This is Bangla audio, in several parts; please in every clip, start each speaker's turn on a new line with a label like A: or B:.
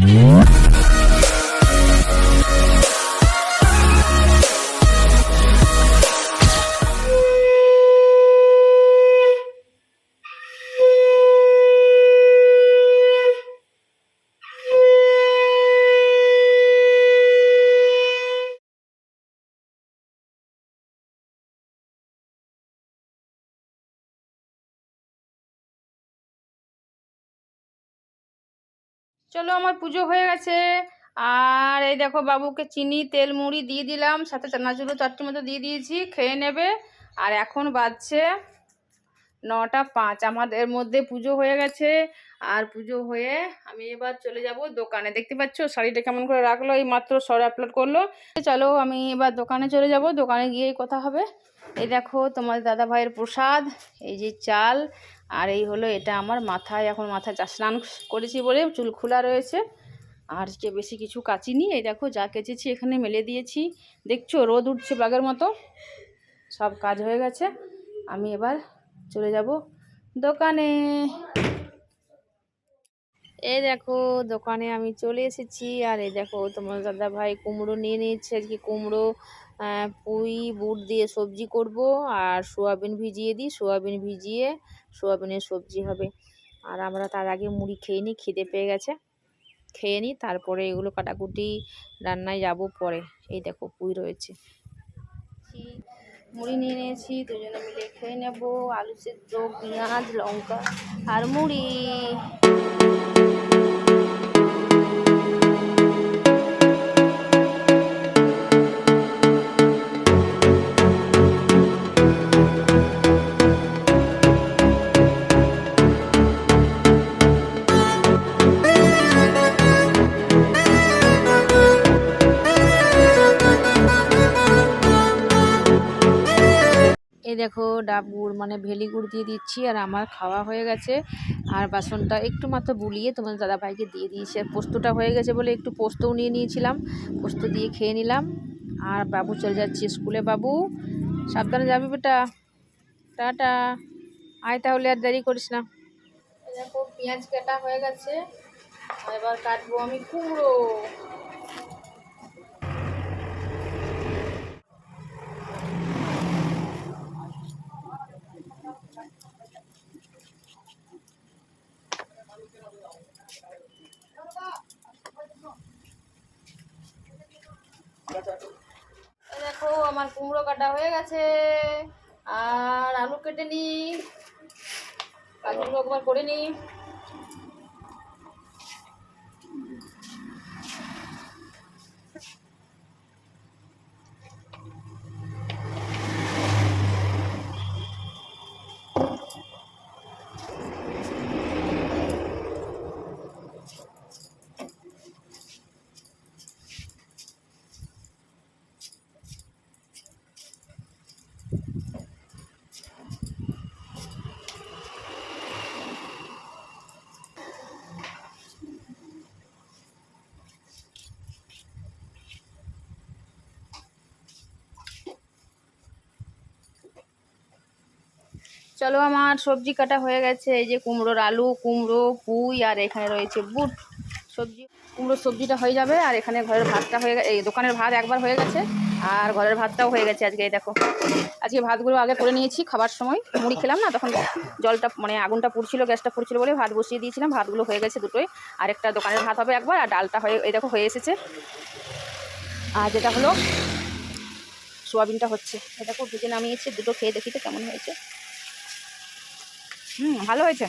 A: Mm-hmm. চলো আমার পুজো হয়ে গেছে। আর এই দেখো বাবুকে চিনি, তেল, মুড়ি দিয়ে দিলাম, সাথে চানাচুরো চারটি মতো দিয়ে দিয়েছি, খেয়ে নেবে। আর এখন বাজছে নটা পাঁচ, আমাদের মধ্যে পুজো হয়ে গেছে। আর পুজো হয়ে আমি এবার চলে যাব দোকানে। দেখতে পাচ্ছ? শাড়িটা কেমন করে রাখল? এই মাত্র সর আপলোড করল। চলো আমি এবার দোকানে চলে যাব। দোকানে গিয়েই কথা হবে। এই দেখো তোমার দাদা ভাইয়ের প্রসাদ, এই যে চাল, আর এই হলো এটা আমার মাথায়, এখন মাথায় স্নান করেছি বলে চুল খোলা রয়েছে। আর যে বেশি কিছু কাচিনি, এই দেখো যা কেচেছি এখানে মেলে দিয়েছি। দেখছ, রোদ উঠছে বাগের মতো। সব কাজ হয়ে গেছে। আমি এবার চলে যাব দোকানে। এই দেখো, দোকানে আমি চলে এসেছি। আর এই দেখো, তোমার দাদা ভাই কুমড়ো নিয়ে নিয়েছে। আর কি কুমড়ো পুঁই, বুট দিয়ে সবজি করব। আর সোয়াবিন ভিজিয়ে দিই। সোয়াবিন ভিজিয়ে সোয়াবিনের সবজি হবে। আর আমরা তার আগে মুড়ি খেয়ে নিই, খিদে পেয়ে গেছে। খেয়ে নিই, তারপরে এগুলো কাটাকুটি রান্নায় যাব পরে। এই দেখো, পুঁই রয়েছে। মুড়ি নিয়ে নিয়েছি, দুজনে মিলে খেয়ে নেব। আলু সেদ্ধ, পেঁয়াজ, লঙ্কা আর মুড়ি। দেখো, ডাব গুড় মানে ভেলি গুড় দিয়ে দিচ্ছি আর আমার খাওয়া হয়ে গেছে। আর বাসনটা একটু মাত্র বুলিয়ে তোমার দাদা ভাইকে দিয়ে দিয়েছি। আর পোস্তটা হয়ে গেছে বলে একটু পোস্তও নিয়ে নিয়েছিলাম। পোস্ত দিয়ে খেয়ে নিলাম। আর বাবু চলে যাচ্ছে স্কুলে। বাবু, সাবধানে যাবি বেটা। টাটা। আয় তাহলে আর দেরি করিস না। দেখো, পেঁয়াজ কাটা হয়ে গেছে। এবার কাটবো আমি কুমড়ো। দেখো আমার কুমড়ো কাটা হয়ে গেছে। আর আলু কেটে নি কাজগুলো একবার করে নি চলো আমার সবজি কাটা হয়ে গেছে। এই যে কুমড়োর আলু, কুমড়ো, পুঁই, আর এখানে রয়েছে বুট। সবজি, কুমড়োর সবজিটা হয়ে যাবে, আর এখানে ঘরের ভাতটা হয়ে এই দোকানের ভাত একবার হয়ে গেছে, আর ঘরের ভাতটাও হয়ে গেছে আজকে, এই দেখো। আজকে ভাতগুলো আগে করে নিয়েছি খাবার সময়, মুড়ি খেলাম না, তখন জলটা মানে আগুনটা পুড়ছিল, গ্যাসটা পুড়ছিল বলে ভাত বসিয়ে দিয়েছিলাম, ভাতগুলো হয়ে গেছে দুটোই। আর একটা দোকানের ভাত হবে একবার, আর ডালটা হয়ে, এই দেখো হয়ে এসেছে। আর যেটা হলো, সোয়াবিনটা হচ্ছে। এটা দেখো, ভেজে নামিয়েছে, দুটো খেয়ে দেখি তো কেমন হয়েছে। হুম, ভালো হয়েছে।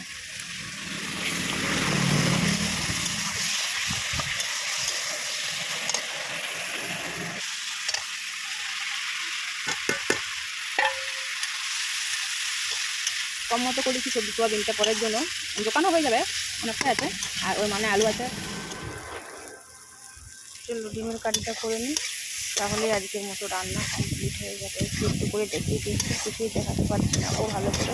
A: কম মতো করেছি সবজি সোয়াবিনটা পরের জন্য। দোকানও হয়ে যাবে, অনেকটা আছে, আর ওই মানে আলু আছে। চলো, ডিমের কাঠিটা করে নিই। তাহলে আজকের মতো রান্না কমপ্লিট হয়ে যাবে। একটু একটু করে দেখিয়ে দিচ্ছি, কিছুই দেখাতে পারছি না। ও ভালো করে।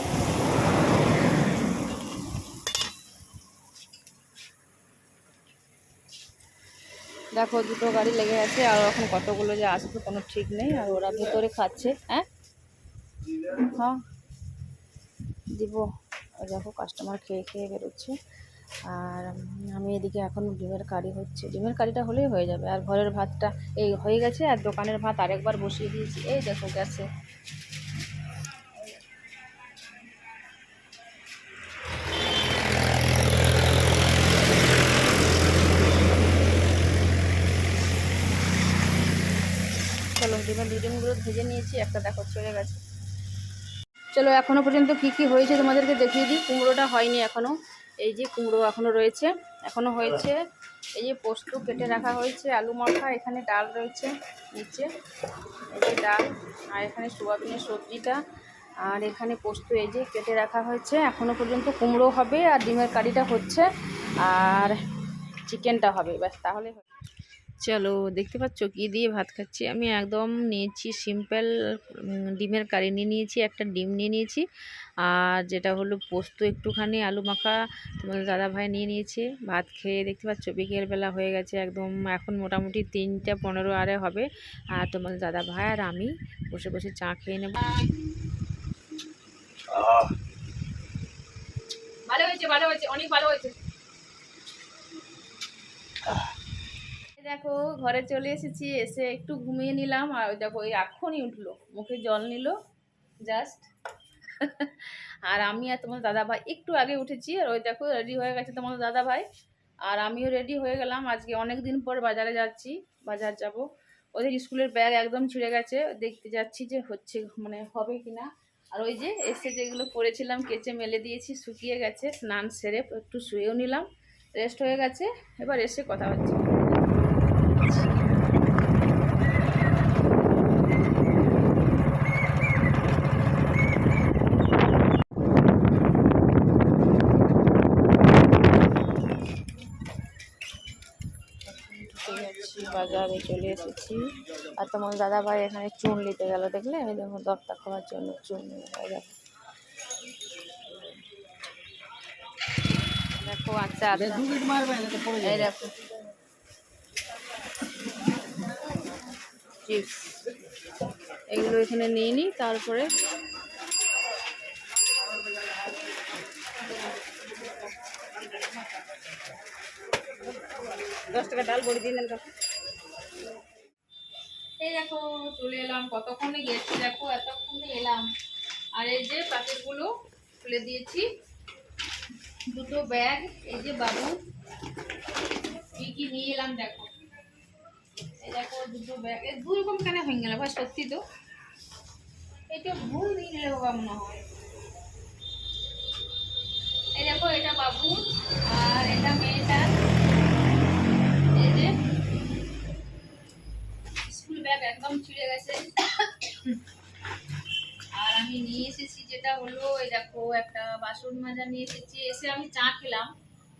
A: দেখো, দুটো গাড়ি লেগে আছে আর এখন কতগুলো যে আসবে কোনো ঠিক নেই, আর ওরা ভিতরে খাচ্ছে হ্যাঁ? হ্যাঁ। দিব দেখো কাস্টমার খেয়ে খেয়ে বেরোচ্ছে। আর আমি এদিকে এখন ডিমের কারি হচ্ছে। ডিমের কারিটা হলেই হয়ে যাবে। আর ঘরের ভাতটা, এই হয়ে গেছে, আর দোকানের ভাত আরেকবার বসিয়ে দিয়েছি। এই দেখো, গ্যাসে। চলো ডিমের দুই ডিমগুলো ভেজে নিয়েছি, একটা দেখো চলে গেছে। চলো এখনও পর্যন্ত কি কি হয়েছে তোমাদেরকে দেখিয়ে দিই। কুমড়োটা হয়নি এখনও এই যে কুমড়ো এখনও রয়েছে। এখনও হয়েছে এই যে পোস্ত কেটে রাখা হয়েছে, আলু মাখা এখানে ডাল রয়েছে নিচে। এই যে ডাল, আর এখানে সোয়াবিনের সবজিটা, আর এখানে পোস্ত এই যে কেটে রাখা হয়েছে। এখনও পর্যন্ত কুমড়ো হবে আর ডিমের কারিটা হচ্ছে, আর চিকেনটা হবে। ব্যাস, তাহলে। চলো দেখতে পাচ্ছ কী দিয়ে ভাত খাচ্ছি। আমি একদম নিয়েছি সিম্পল ডিমের কারি নিয়ে নিয়েছি একটা ডিম নিয়ে নিয়েছি। আর যেটা হলো পোস্ত একটুখানি আলু মাখা তোমাদের দাদা ভাই নিয়ে নিয়েছে। ভাত খেয়ে দেখতে পাচ্ছ বিকেলবেলা হয়ে গেছে একদম এখন মোটামুটি তিনটা পনেরো আরে হবে। আর তোমাদের দাদা ভাই আর আমি বসে বসে চা খেয়ে নেব। ভালো হয়েছে ভালো হয়েছে অনেক ভালো হয়েছে। দেখো, ঘরে চলে এসেছি, এসে একটু ঘুমিয়ে নিলাম, আর ওই দেখো এই এখনই উঠল, মুখে জল নিল জাস্ট আর আমি আর তোমার দাদা ভাই একটু আগে উঠেছি, আর ওই দেখো রেডি হয়ে গেছে তোমার দাদা ভাই আর আমিও রেডি হয়ে গেলাম, আজকে অনেক দিন পর বাজারে যাচ্ছি, বাজার যাব। ওদের স্কুলের ব্যাগ একদম ছিঁড়ে গেছে, দেখতে যাচ্ছি যে হচ্ছে মানে হবে কি না আর ওই যে এসে যেগুলো পরেছিলাম কেচে মেলে দিয়েছি, শুকিয়ে গেছে, স্নান সেরে একটু শুয়েও নিলাম রেস্ট হয়ে গেছে, এবার এসে কথা হচ্ছে ঢুকে যাচ্ছি বাজারে চলে এসেছি। আর তোমার দাদা ভাই এখানে চুন নিতে গেল দেখলে? দেখো দপ্তা খাওয়ার জন্য চুন নিয়ে দেখো। দেখো আচ্ছা আচ্ছা। এই দেখো। চিপস। এগুলো এখানে নিয়ে নিই তারপরে দশ টাকা ডাল বড়ি দিয়ে দিন এই দেখো, চলে এলাম। কতক্ষণে গেছি দেখো, এতক্ষণে এলাম। আর এই যে প্যাকেটগুলো খুলে দিয়েছি। দুটো ব্যাগ, এই যে বাবু। কি কি নিয়ে এলাম দেখো। এই দেখো, দুটো ব্যাগ। দুই রকম কেন হয়ে গেল? ভাই, সত্যি তো। এটা ভুল নিয়ে নিলে বাবা মনে হয়। এই দেখো, এটা বাবু আর এটা মেয়েটার ব্যাগ একদম ছিঁড়ে গেছে। আর আমি নিয়ে এসেছি যেটা হলো, এই দেখো, একটা বাসন মাজা নিয়ে এসেছি। এসে আমি চা খেলাম।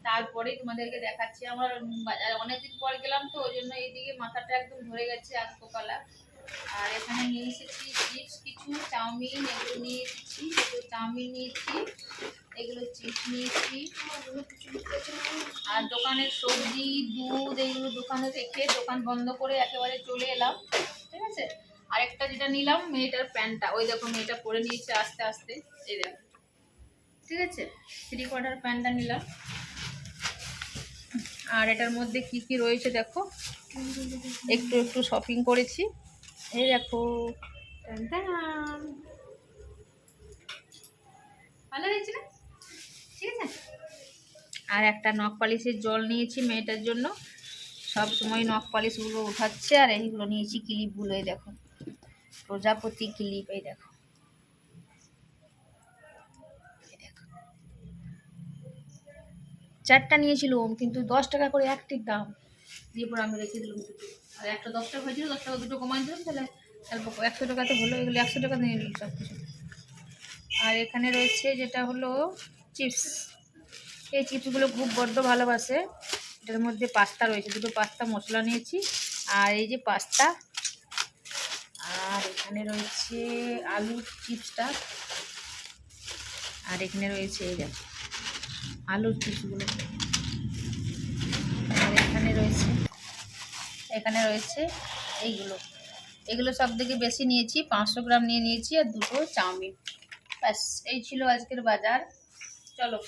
A: তারপরে তোমাদেরকে দেখাচ্ছি আমার বাজারে। অনেকদিন পর গেলাম তো, ওই জন্য এইদিকে মাথাটা একদম ধরে গেছে আজকোপালা আর এখানে নিয়ে এসেছি চিপস কিছু চাউমিন, এগুলো নিয়ে এসেছি। চাউমিন নিয়েছি। নিয়েছি। আর দোকানের সবজি, দুধ এইগুলো দোকানে থেকে দোকান বন্ধ করে একেবারে চলে এলাম, ঠিক আছে? আরেকটা যেটা নিলাম মেয়েটার প্যান্টটা, ওই দেখো মেয়েটা পরে নিয়েছে আস্তে আস্তে, এই দেখো, ঠিক আছে? থ্রি কোয়ার্টার প্যান্টটা নিলাম। আর এটার মধ্যে কি কি রয়েছে দেখো? একটু একটু শপিং করেছি। এই দেখো। ভালো হয়েছে না? আর একটা নখ পালিশের জল নিয়েছি মেয়েটার জন্য। সব সময় নখ পালিশগুলো উঠাচ্ছে আর এইগুলো নিয়েছি ক্লিপগুলো এই দেখো। প্রজাপতি ক্লিপ, এই দেখো। চারটা নিয়েছিলাম, কিন্তু দশ টাকা করে একটির দাম। দিয়ে পরে আমি রেখে দিলাম আর একটা দশ টাকা হয়েছিল, দশ টাকা দুটো কমাই দিলাম, তাহলে একশো টাকাতে হলো, এগুলো একশো টাকা নিয়ে নিলাম সব কিছু আর এখানে রয়েছে যেটা হলো চিপস। এই চিপসগুলো খুব বড্ড ভালোবাসে। এটার মধ্যে পাস্তা রয়েছে, দুটো পাস্তা মশলা নিয়েছি। আর এই যে পাস্তা, আর এখানে রয়েছে আলুর চিপসটা। আর এখানে রয়েছে এই দেখো, আলুর চিপসগুলো। আর এখানে রয়েছে এখানে রয়েছে এইগুলো। এগুলো সব থেকে বেশি নিয়েছি, পাঁচশো গ্রাম নিয়ে নিয়েছি, আর দুটো চাউমিন। ব্যাস, এই ছিল আজকের বাজার। চলো।